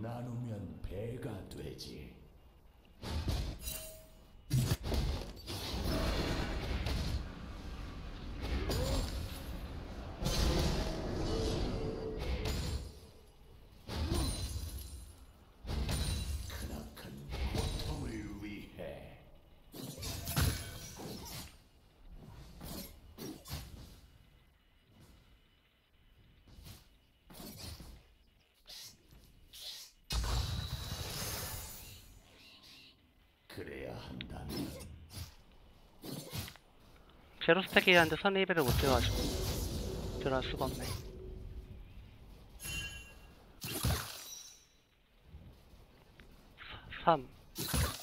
나누면 배가 되지. 그래야 한다면 제로 스택이한데 선입비를 못 찍어가지고 들어갈 수가 없네. 3,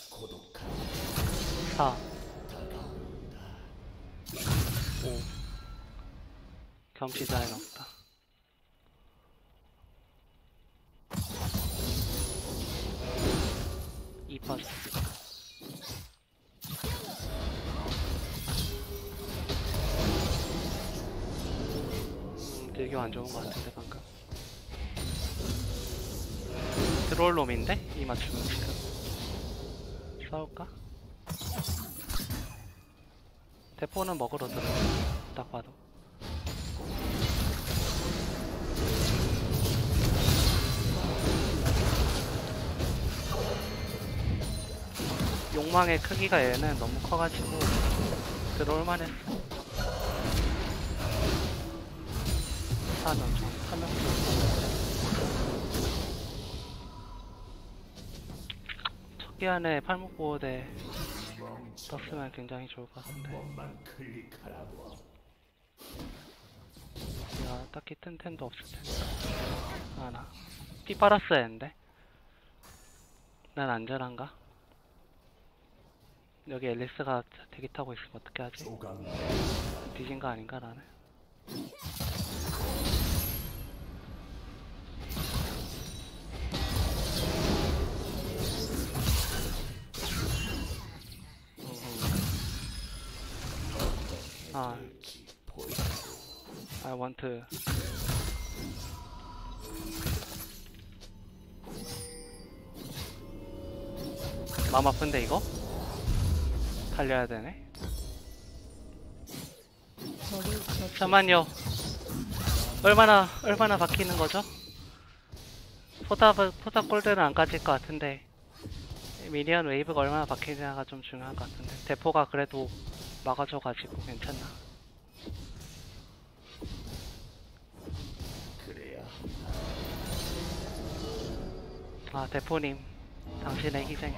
고독한 4, 다가온다. 5 경치자에 없다. 음, 되게 안 좋은 것 같은데 방금. 들어올 놈인데? 이 맞추면 지금? 싸울까? 대포는 먹으러 들어 딱 봐도. 욕망의 크기가 얘는 너무 커가지고 들어올만 했어 사면 좀 사면 첫기 안에 팔목 보호대 떴으면 굉장히 좋을 것 같은데. 야 딱히 튼튼도 없을 텐데 아나 피 빨았어야 했는데 난 안전한가? 여기 앨리스가 대기 타고 있으면 어떻게 하지? 뒤진 거 아닌가 나는? 아, 보이. I want to. 마음 아픈데 이거? 달려야 되네. 잠만요. 얼마나 얼마나 바뀌는 거죠? 포탑 포탑 골드는 안 까질 것 같은데 미니언 웨이브가 얼마나 바뀌냐가 좀 중요한 것 같은데 대포가 그래도 막아줘가지고 괜찮나? 그래야 아 대포님. 당신의 희생.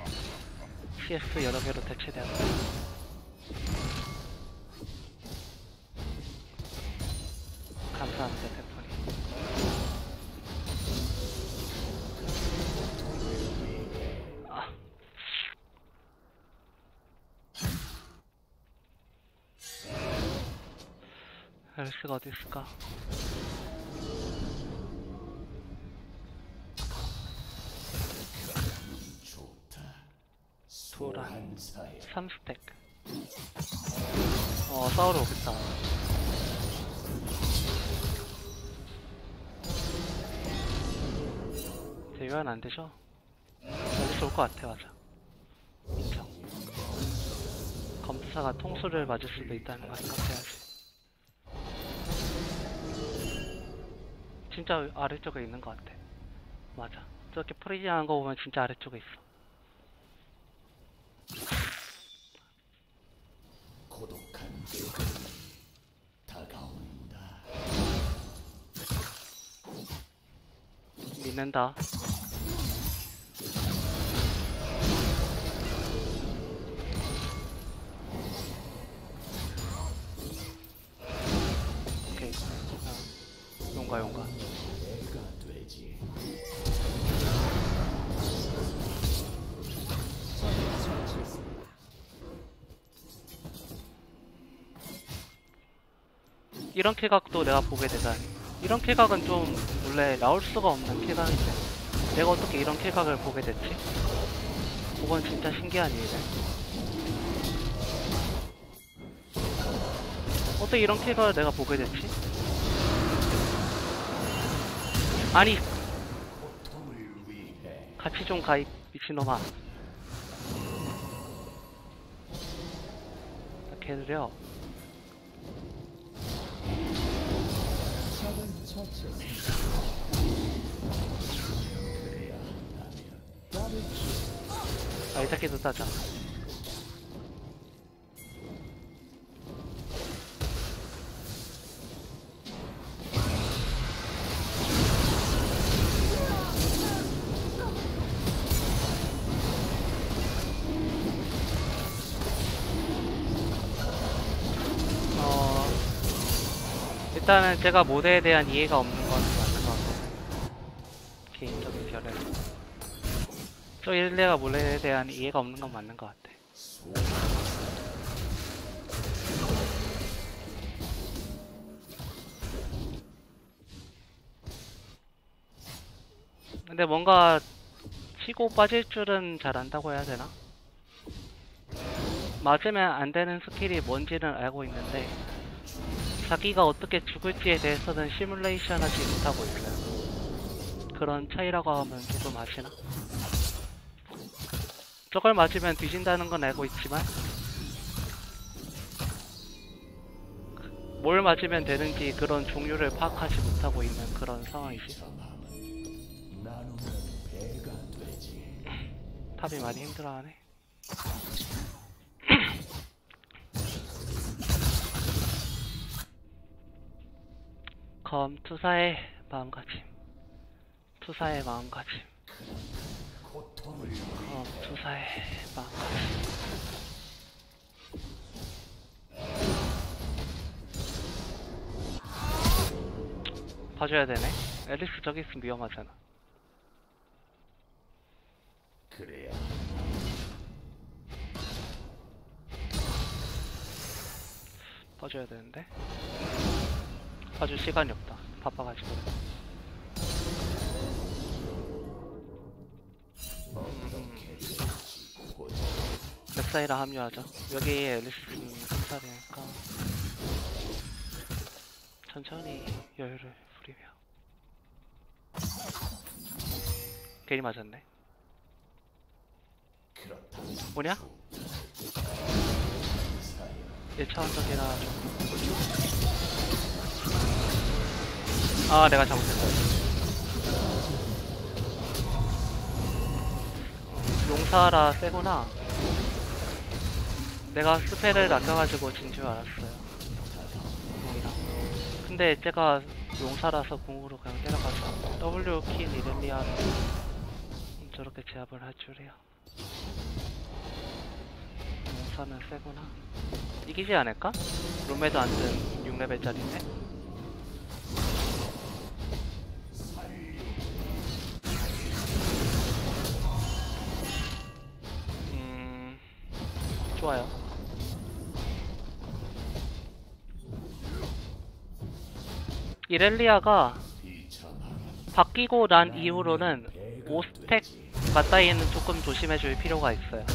CS 여러 개로 대체되었다. 감사합니다 앨리스가 어디 있을까? 사야. 3스택 어 싸우러 오겠다 대교환 안 되죠? 여기서 올 것 같아 맞아 인정 검사가 통수를 맞을 수도 있다는 거 생각해야지 진짜 아래쪽에 있는 것 같아 맞아 저렇게 프리징한 거 보면 진짜 아래쪽에 있어 고독한 다가온다. 믿는다. 오케이. 어. 용가 용가. 내가 이런 킬각도 내가 보게 되다니. 이런 킬각은 좀 원래 나올 수가 없는 킬각인데 내가 어떻게 이런 킬각을 보게 됐지? 그건 진짜 신기한 일이네. 어떻게 이런 킬각을 내가 보게 됐지? 아니 같이 좀 가입 미친놈아 걔들이요 주 아, 따자. 일단은 제가 모델에 대한 이해가 없는 건 맞는 것 같아요. 개인적인 결에서. 저 일레가 몰래에 대한 이해가 없는 건 맞는 것 같아. 근데 뭔가 치고 빠질 줄은 잘 안다고 해야 되나? 맞으면 안 되는 스킬이 뭔지는 알고 있는데 자기가 어떻게 죽을지에 대해서는 시뮬레이션 하지 못하고 있어요. 그런 차이라고 하면 조금 아시나? 저걸 맞으면 뒤진다는 건 알고 있지만 뭘 맞으면 되는지 그런 종류를 파악하지 못하고 있는 그런 상황이지. 탑이 많이 힘들어하네. 검 투사의 마음가짐. 투사의 마음가짐. 고통을 검 투사의 마음가짐. 봐줘야 되네. 앨리스 저기 있으면 위험하잖아. 그래야 봐줘야 되는데 봐줄 시간이 없다. 바빠가지고. 보자. 렉사이라 합류하죠. 여기에 앨리스님 생사되니까 천천히 여유를 부리며. 괜히 맞았네. 뭐냐? 사여 1차원적이라 좀... 아 내가 잘못했어 용사라 세구나. 내가 스펠을 남겨가지고 진 줄 알았어요. 근데 제가 용사라서 궁으로 그냥 때려가지고 W 키 리델리아를 저렇게 제압을 할 줄이야. 용사는 세구나. 이기지 않을까? 룸메도 안든 6레벨짜리인 좋아요 이렐리아가 바뀌고 난 이후로는 배가 5스택 되지. 맞다이는 조금 조심해줄 필요가 있어요.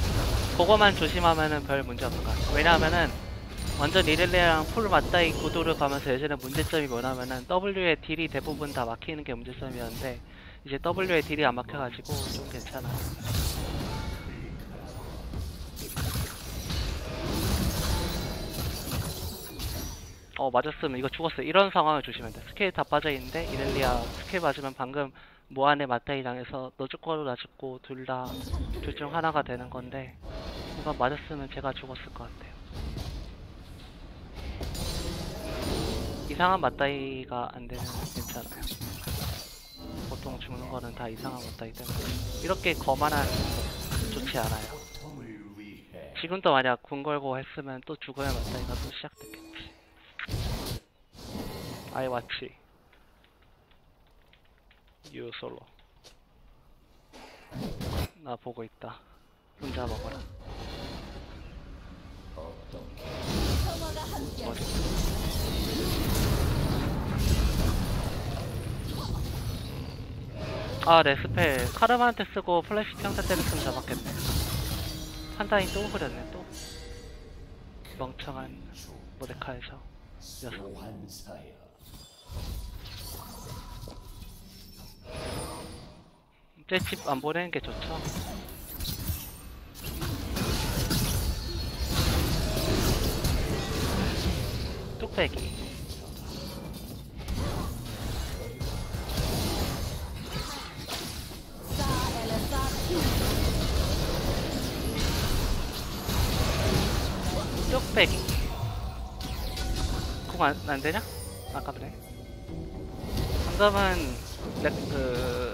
그거만 조심하면은 별 문제 없는 것 같아요. 왜냐하면은 완전 이렐리아랑 풀 맞다이 구도를 가면서 예전에 문제점이 뭐냐면은 W의 딜이 대부분 다 막히는 게 문제점이었는데 이제 W의 딜이 안 막혀가지고 좀 괜찮아요. 어 맞았으면 이거 죽었어 이런 상황을 조심해야 돼. 스케일 다 빠져있는데 이렐리아 스케일 맞으면 방금 모안의 맞다이 당해서 너 죽고 나 죽고 둘 다 둘 중 하나가 되는 건데 이거 맞았으면 제가 죽었을 것 같아요. 이상한 맞다이가 안 되면 괜찮아요. 보통 죽는 거는 다 이상한 맞다이 때문에. 이렇게 거만한 좋지 않아요. 지금도 만약 궁 걸고 했으면 또 죽어야 맞다이가 또 시작됐겠지 아이 왓치 유 솔로 나 보고 있다. 혼자 먹어라. 아 레스펠. 카르마한테 쓰고 플래시 평타 때렸으면 잡았겠네. 판단이 또 흐렸네 또. 멍청한 모데카에서. 녀석 소환사여 이제 집안 보내는 게 좋죠. 뚝배기. 뚝배기. 그거 안, 안 되냐? 아깝네. 방금은 내, 그, 어,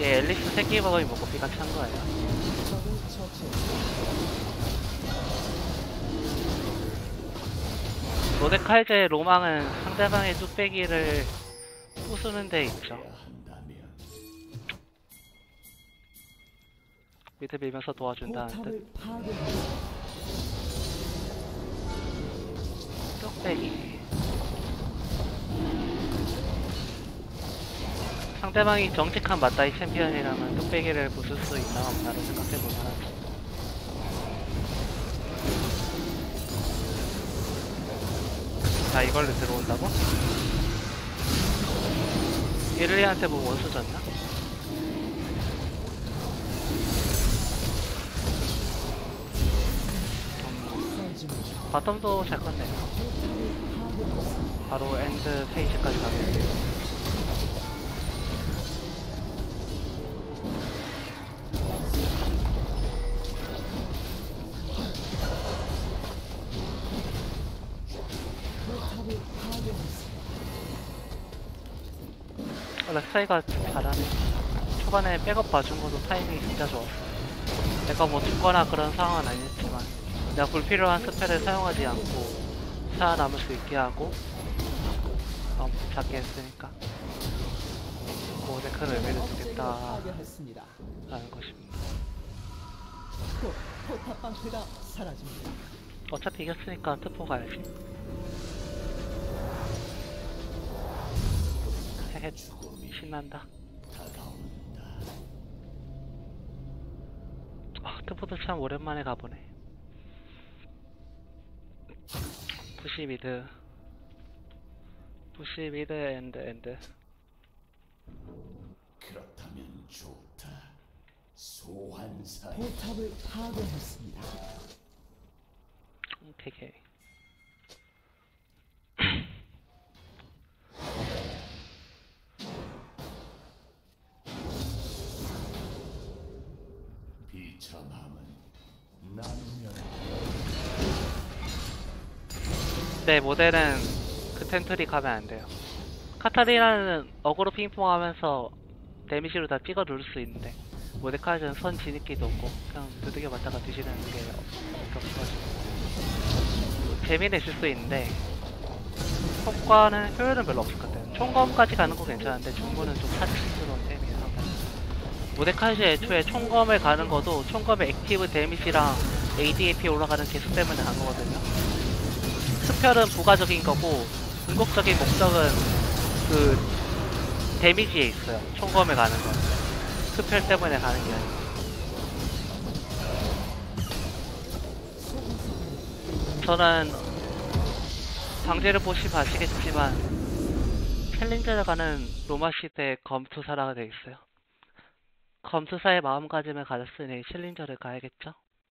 얘 앨리스 새끼 버거이 먹고 비가 찬 거예요. 모데카이저의 로망은 상대방의 뚝배기를 부수는 데 있죠. 미드 밀면서 도와준다는 듯. 뚝배기. 상대방이 정직한 맞다이 챔피언이라면 뚝배기를 부술 수 있나 없나를 만하죠. 자, 이걸로 들어온다고? 이를리한테 뭐 원수? 음, 바텀도 잘 컸네요. 바로 엔드 페이지까지 파괴했습니다. 렉사이가 잘하네. 초반에 백업 봐준 것도 타이밍이 진짜 좋았어. 내가 뭐 죽거나 그런 상황은 아니었지만, 내가 불필요한 스펠을 사용하지 않고 살아남을 수 있게 하고, 너무 작게 했으니까. 모데크는 의미를 억제기를 두겠다. 파괴했습니다. 라는 것입니다. 어차피 이겼으니까 트포 가야지. 헤헤, 신난다. 아, 트포도 참 오랜만에 가보네. 부시 미드. 부시 미드 엔드 엔드. 그렇다면 좋다. 소환사 포탑을 파괴했습니다. 오케이. 네, 모델은 그 텐트리 가면 안 돼요. 카타리나는 어그로 핑퐁 하면서 데미지로 다 찍어 누를 수 있는데 모데카이저는 선 지니기도 없고 그냥 두들겨 맞다가 뒤지는 게 없어가지고 재미는 있을 수 있는데 효과는 효율은 별로 없을 것 같아요. 총검까지 가는 거 괜찮은데 중구는 좀 사치스러운 셈이에요. 항상. 모데카이저 애초에 총검을 가는 것도 총검의 액티브 데미지랑 ADAP 올라가는 개수 때문에 간 거거든요. 스펠은 부가적인 거고 궁극적인 목적은 그 데미지에 있어요. 총검에 가는 건. 스펠 때문에 가는 게 아니고. 저는 방제를 보시면 아시겠지만 챌린저를 가는 로마 시대 검투사라가 돼 있어요. 검투사의 마음가짐을 가졌으니 챌린저를 가야겠죠?